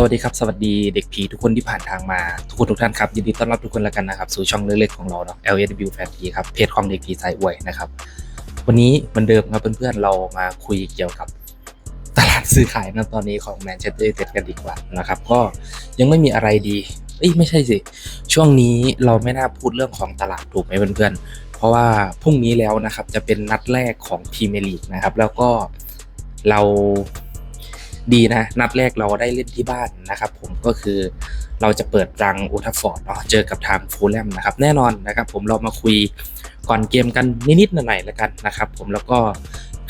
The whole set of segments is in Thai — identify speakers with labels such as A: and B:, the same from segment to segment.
A: สวัสดีครับ สวัสดีเด็กผีทุกคนที่ผ่านทางมา ทุกคนทุกท่านครับ ยินดีต้อนรับทุกคนแล้วกันนะครับ สู่ช่องเล็กๆของเราเนาะ LSW Fan ผีครับเพจของเด็กผีสายอวยนะครับ วันนี้เหมือนเดิมครับเพื่อนๆเรามาคุยเกี่ยวกับตลาดซื้อขายนะตอนนี้ของแมนเชสเตอร์ยูไนเต็ดกันดีกว่านะครับ ก็ยังไม่มีอะไรดี เอ้ยไม่ใช่สิ ช่วงนี้เราไม่น่าพูดเรื่องของตลาดถูกไหมเพื่อนๆ เพราะว่าพรุ่งนี้แล้วนะครับจะเป็นนัดแรกของพรีเมียร์ลีกนะครับแล้วก็เรา ดีนะ นัดแรกเราได้เล่นที่บ้านนะครับ ผมก็คือเราจะเปิดรังโอทัฟฟอร์ดเนาะเจอกับทางฟูลแลมนะครับ แน่นอนนะครับ ผมเรามาคุยก่อนเกมกันนิดๆหน่อยๆแล้วกันนะครับ ผมแล้วก็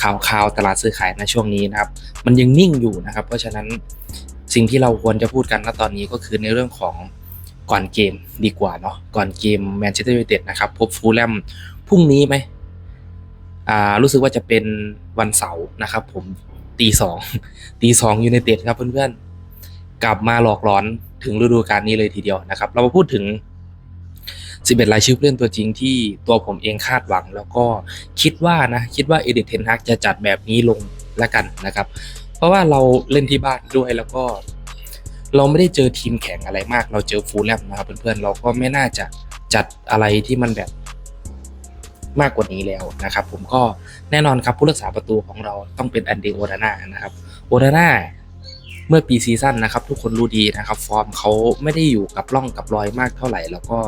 A: ข่าวข่าวตลาดซื้อขายในช่วงนี้นะครับ มันยังนิ่งอยู่นะครับ เพราะฉะนั้นสิ่งที่เราควรจะพูดกันณตอนนี้ก็คือในเรื่องของก่อนเกมดีกว่าเนาะก่อนเกมแมนเชสเตอร์ยูไนเต็ดนะครับพบฟูลแลมพรุ่งนี้ไหมอ่ารู้สึกว่าจะเป็นวันเสาร์นะครับ ผม ตีสองตีสองยูไนเต็ดครับเพื่อนๆ กลับมาหลอกหลอนถึงฤดูกาลนี้เลยทีเดียวนะครับ เรามาพูดถึง 11 รายชื่อผู้เล่นตัวจริงที่ตัวผมเองคาดหวัง แล้วก็คิดว่านะคิดว่าเอเด t เทนฮักจะจัดแบบนี้ลงแล้วกันนะครับ เพราะว่าเราเล่นที่บ้านด้วยแล้วก็ เราไม่ได้เจอทีมแข่งอะไรมาก เราเจอฟูลแลมนะครับเพื่อนๆเราก็ไม่น่าจะจัดอะไรที่มันแบบ มากกว่านี้แล้วนะครับ ผมก็แน่นอนครับผู้รักษาประตูของเราต้องเป็นอันเดโอนาน่านะครับโอนาน่าเมื่อปีซีซั่นนะครับทุกคนรู้ดีนะครับฟอร์มเขาไม่ได้อยู่กับร่องกับรอยมากเท่าไหร่ แล้วก็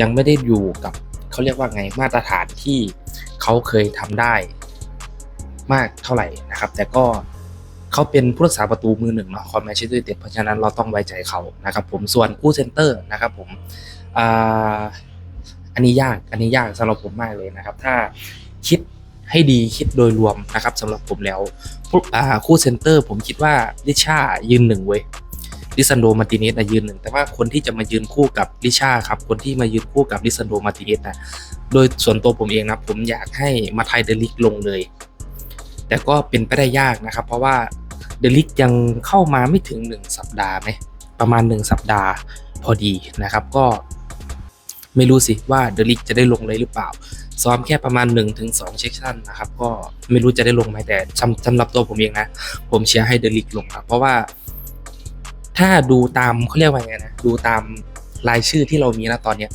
A: ยังไม่ได้อยู่กับเขาเรียกว่าไงมาตรฐานที่เขาเคยทำได้มากเท่าไหร่นะครับ แต่ก็เขาเป็นผู้รักษาประตูมือหนึ่งเนาะของแมนเชสเตอร์ยูไนเต็ดเพราะฉะนั้นเราต้องไว้ใจเขานะครับผมส่วนคู่เซนเตอร์นะครับผมอ่า อันนี้ยากอันนี้ยากสำหรับผมมากเลยนะครับ ถ้าคิดให้ดีคิดโดยรวมนะครับสำหรับผมแล้วคู่เซนเตอร์ ผมคิดว่าลิชายืนหนึ่งเว้ยลิซันโดมาติเนสนะยืนหนึ่งแต่ว่าคนที่จะมายืนคู่กับลิชาครับคนที่มายืนคู่กับลิซันโดมาติเนสนะโดยส่วนตัวผมเองนะผมอยากให้มาไทยเดลิกลงเลย แต่ก็เป็นไปได้ยากนะครับ เพราะว่าเดลิกยังเข้ามาไม่ถึง 1 สัปดาห์ไหมประมาณ 1 สัปดาห์พอดีนะครับ ก็ ไม่รู้สิว่าเดลิกจะได้ลงเลยหรือเปล่า ซ้อมแค่ประมาณ 1-2เช็คชั่นนะครับ ก็ไม่รู้จะได้ลงไหมแต่สำสำหรับตัวผมเองนะ ผมเชียร์ให้เดลิกลงครับเพราะว่า ถ้าดูตามเขาเรียกว่าไงนะดูตามรายชื่อที่เรามีนะตอนเนี้ย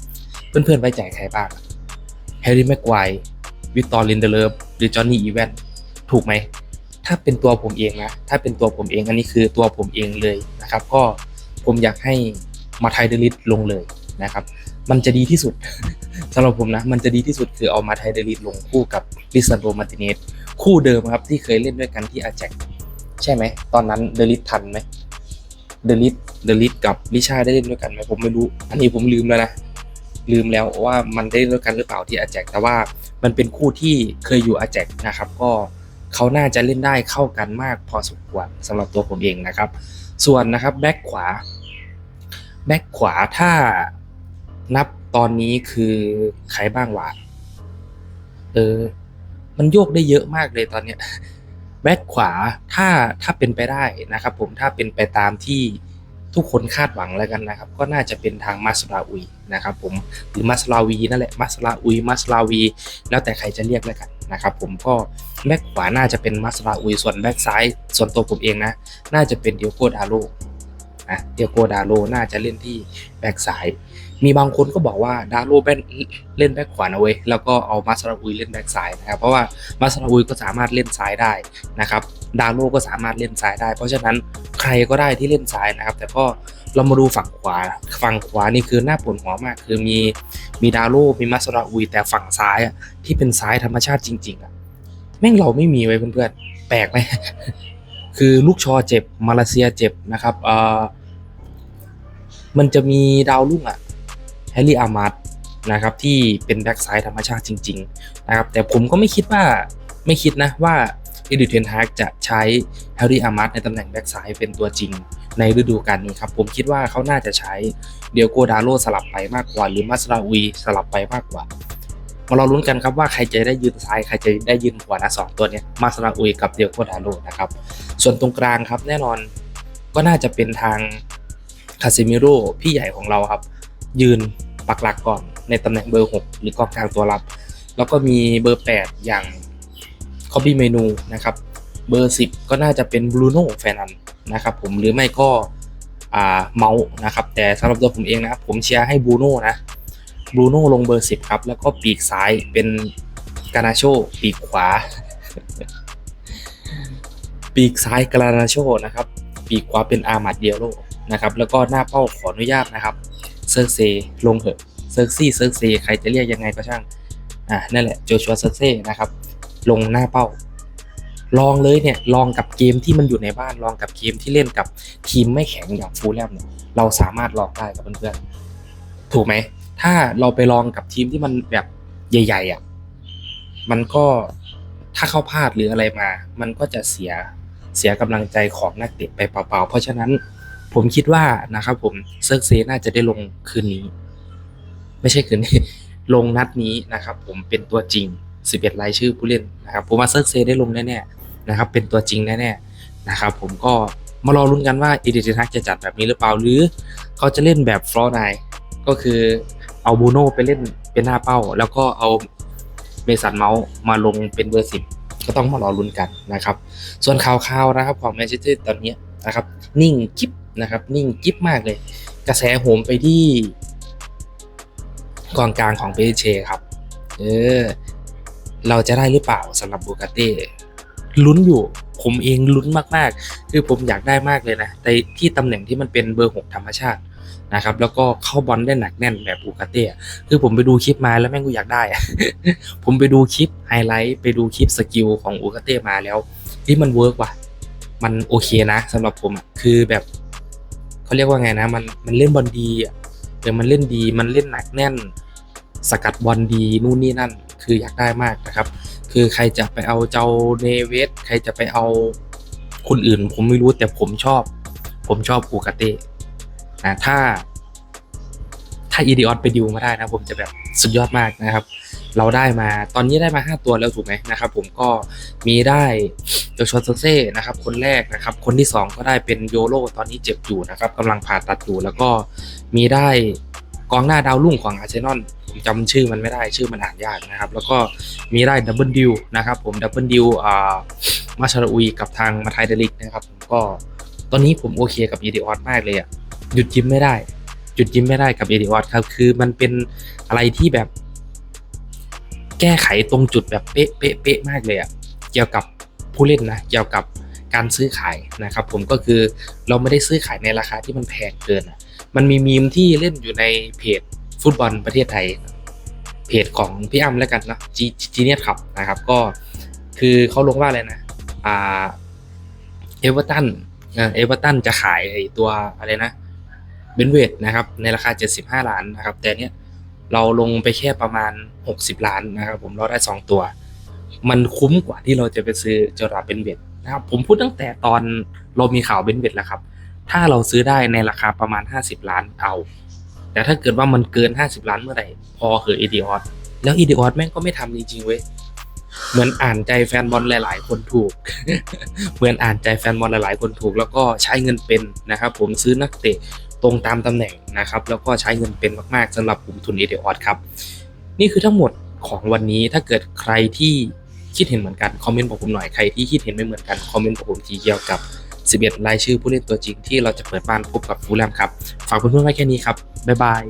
A: เพื่อนๆไว้ใจใครบ้างแฮร์รี่แม็กไกววิกตอร์ลินเดเลฟหรือจอห์นนี่อีแวนถูกไหม ถ้าเป็นตัวผมเองนะ ถ้าเป็นตัวผมเองอันนี้คือตัวผมเองเลยนะครับ ก็ผมอยากให้มาไทยเดลิสลงเลยนะครับ มันจะดีที่สุดสำหรับผมนะ มันจะดีที่สุดคือเอามาไทยเดลิสลงคู่กับลิซันโดมาติเนสคู่เดิมครับที่เคยเล่นด้วยกันที่อาแจกใช่ไหม ตอนนั้นเดลิสทันไหมเดลิสเดลิสกับลิชาได้เล่นด้วยกันไหมผมไม่รู้ อันนี้ผมลืมแล้วนะลืมแล้วว่ามันได้เล่นด้วยกันหรือเปล่าที่อาแจกแต่ว่ามันเป็นคู่ที่เคยอยู่อาแจกนะครับ ก็เขาน่าจะเล่นได้เข้ากันมากพอสมควรสำหรับตัวผมเองนะครับ ส่วนนะครับแบ็คขวาแบ็คขวาถ้า นับตอนนี้คือใครบ้างวะเออ มันโยกได้เยอะมากเลยตอนเนี้ยแบ็คขวาถ้าถ้าเป็นไปได้นะครับ ผมถ้าเป็นไปตามที่ทุกคนคาดหวังแล้วกันนะครับ ก็น่าจะเป็นทางมาสลาอุยนะครับ ผมหรือมาสลาวีนั่นแหละมาสลาอุยมาสลาวี แล้วแต่ใครจะเรียกแล้วกันนะครับ ผมก็แบ็คขวาน่าจะเป็นมาสลาอุยส่วนแบ็คซ้าย ส่วนตัวผมเองนะ น่าจะเป็นเดียโกดาโล นะเดียโกดาโลน่าจะเล่นที่แบ็คซ้าย มีบางคนก็บอกว่าดาโลเล่นเล่นแบ็คขวานะเว้แล้วก็เอามาสลาอุยเล่นแบ็คซ้ายนะครับเพราะว่ามาสลาอุยก็สามารถเล่นซ้ายได้นะครับดาโลก็สามารถเล่นซ้ายได้ เพราะฉะนั้นใครก็ได้ที่เล่นซ้ายนะครับ แต่ก็เรามาดูฝั่งขวา ฝั่งขวานี่คือหน้าปวดหัวมาก คือมีมีดาโลมีมาสลาอุยแต่ฝั่งซ้ายอะที่เป็นซ้ายธรรมชาติจริงๆอะแม่งเราไม่มีไว้เพื่อนๆแปลกไหมคือลูกชอเจ็บมาเลเซียเจ็บนะครับเอ่อ มันจะมีดาวรุ่งอะแฮร์รี่อามาร์ดนะครับที่เป็นแบ็กซ้ายธรรมชาติจริงๆนะครับแต่ผมก็ไม่คิดว่าไม่คิดนะว่าเอดิเทนฮากจะใช้แฮร์รี่อามาร์ดในตำแหน่งแบ็กซ้ายเป็นตัวจริงในฤดูกาลนี้ครับผมคิดว่าเขาน่าจะใช้เดียโกดาโลสลับไปมากกว่า หรือมาสลาอุยสลับไปมากกว่ามาเราลุ้นกันครับว่าใครจะได้ยืนซ้ายใครจะได้ยืนขวานะสองตัวเนี้ยมาสลาอุยกับเดียโกดาโลนะครับส่วนตรงกลางครับแน่นอนก็น่าจะเป็นทาง คาเซมิโร่พี่ใหญ่ของเราครับ ยืนปักหลักก่อนในตำแหน่งเบอร์ 6 หรือกองกลางตัวรับ แล้วก็มีเบอร์ 8 อย่างคอบี้เมนูนะครับ เบอร์ 10 ก็น่าจะเป็นบรูโน่แฟนันนะครับผมหรือไม่ก็อ่าเมาส์นะครับ แต่สำหรับตัวผมเองนะครับผมเชียร์ให้บรูโน่นะบรูโน่ลงเบอร์ 10 ครับ แล้วก็ปีกซ้ายเป็นกานาโชปีกขวา ปีกซ้ายกานาโชนะครับ ปีกขวาเป็นอาร์มาดเดียโร นะครับแล้วก็หน้าเป้าขออนุญาตนะครับเซิร์กเซลงเหอะเซิร์กซี่เซิร์กเซใครจะเรียกยังไงก็ช่างอะนั่นแหละโจชัวเซิร์กเซนะครับลงหน้าเป้า ลองเลยเนี่ยลองกับเกมที่มันอยู่ในบ้านลองกับเกมที่เล่นกับทีมไม่แข็งอย่างฟูลแลมเนี่ยเราสามารถลองได้กับเพื่อนๆถูกไหมถ้าเราไปลองกับทีมที่มันแบบใหญ่ๆอะมันก็ถ้าเข้าพลาดหรืออะไรมา มันก็จะเสียเสียกำลังใจของนักเตะไปเปล่าๆ เพราะฉะนั้น ผมคิดว่านะครับผมเซิร์กเซน่าจะได้ลงคืนนี้ ไม่ใช่คืนนี้ ลงนัดนี้นะครับ ผมเป็นตัวจริง 11 รายชื่อผู้เล่นนะครับ ผมว่าเซิร์กเซได้ลงแน่ๆนะครับ เป็นตัวจริงแน่ๆนะครับ ผมก็มารอลุ้นกันว่าอีดิทักจะจัดแบบนี้หรือเปล่าหรือเขาจะเล่นแบบฟลอร์ไนก็คือเอาบูโน่ไปเล่นเป็นหน้าเป้า แล้วก็เอาเมสันเมาส์มาลงเป็นเบอร์สิบก็ต้องมารอลุ้นกันนะครับ ส่วนข่าวๆนะครับของแมนเชสเตอร์ตอนนี้นะครับ นิ่งกิ๊บ นะครับ นิ่งกิ๊บมากเลย กระแสโหมไปที่กองกลางของเปเชครับ เออ เราจะได้หรือเปล่าสำหรับบูกาเต้ลุ้นอยู่ ผมเองลุ้นมากๆ คือผมอยากได้มากเลยนะ แต่ที่ตำแหน่งที่มันเป็นเบอร์หกธรรมชาตินะครับ แล้วก็เข้าบอลได้หนักแน่นแบบบูกาเต้คือผมไปดูคลิปมาแล้วแม่งกูอยากได้ ผมไปดูคลิปไฮไลท์ไปดูคลิปสกิลของอูกาเต้มาแล้วที่มันเวิร์กว่ะ มันโอเคนะสำหรับผมอะคือแบบ เขาเรียกว่าไงนะมันมันเล่นบอลดีอะเดี๋ยวมันเล่นดีมันเล่นหนักแน่น สกัดบอลดีนู่นนี่นั่น คืออยากได้มากนะครับ คือใครจะไปเอาเจ้าเนเวสใครจะไปเอาคนอื่น ผมไม่รู้แต่ผมชอบ ผมชอบอูกาเต้นะถ้า ถ้าอีดิออสไปดิวมาได้นะ ผมจะแบบสุดยอดมากนะครับ เราได้มาตอนนี้ได้มา 5 ตัวแล้วถูกไหมนะครับผมก็มีได้โจชัวเซ่นะครับคนแรกนะครับคนที่ 2 ก็ได้เป็นโยโรตอนนี้เจ็บอยู่นะครับกำลังผ่าตัดอยู่แล้วก็มีได้กองหน้าดาวรุ่งของอาร์เซนอลผมจำชื่อมันไม่ได้ชื่อมันอ่านยากนะครับ แล้วก็มีได้ดับเบิลดิวนะครับผมดับเบิลดิวอ่ามาชาอุยกับทางมาไทเดลิกนะครับผมก็ตอนนี้ผมโอเคกับอีดิออสมากเลยอะหยุดยิ้มไม่ได้ หยุดยิ้มไม่ได้กับเอดิออสครับคือมันเป็นอะไรที่แบบ แก้ไขตรงจุดแบบเป๊ะเป๊ะเป๊ะมากเลยอะเกี่ยวกับผู้เล่นนะเกี่ยวกับการซื้อขายนะครับ ผมก็คือเราไม่ได้ซื้อขายในราคาที่มันแพงเกินอะมันมีมีมที่เล่นอยู่ในเพจฟุตบอลประเทศไทย เพจของพี่อ้ำแล้วกันนะจีจีเนียขับนะครับ ก็คือเขาลงว่าอะไรนะอ่าเอเวอร์ตันเอเวอร์ตันจะขายไอตัวอะไรนะเบนเวดนะครับในราคา 75 ล้านนะครับ แต่เนี้ย เราลงไปแค่ประมาณ 60 ล้านนะครับผมเราได้ 2 ตัว มันคุ้มกว่าที่เราจะไปซื้อจราเบนเวดนะครับผมพูดตั้งแต่ตอนเรามีข่าวเบนเวดแล้วครับ ถ้าเราซื้อได้ในราคาประมาณ 50 ล้านเอา แต่ถ้าเกิดว่ามันเกิน 50 ล้านเมื่อไหร่พอเหออีดิออสแล้วอีดิออสแม่งก็ไม่ทำจริงๆเว้ยเหมือนอ่านใจแฟนบอลหลาย ๆ คนถูก เหมือนอ่านใจแฟนบอลหลาย ๆ คนถูก แล้วก็ใช้เงินเป็นนะครับผมซื้อนักเตะ ตรงตามตำแหน่งนะครับแล้วก็ใช้เงินเป็นมากๆสำหรับกลุ่มทุนเอเดออดครับนี่คือทั้งหมดของวันนี้ถ้าเกิดใครที่คิดเห็นเหมือนกันคอมเมนต์บอกผมหน่อยใครที่คิดเห็นไม่เหมือนกันคอมเมนต์บอกผมทีเกี่ยวกับ 11 รายชื่อผู้เล่นตัวจริงที่เราจะเปิดบ้านพบกับฟูลแลมครับฝากเพื่อนๆไว้แค่นี้ครับบ๊ายบาย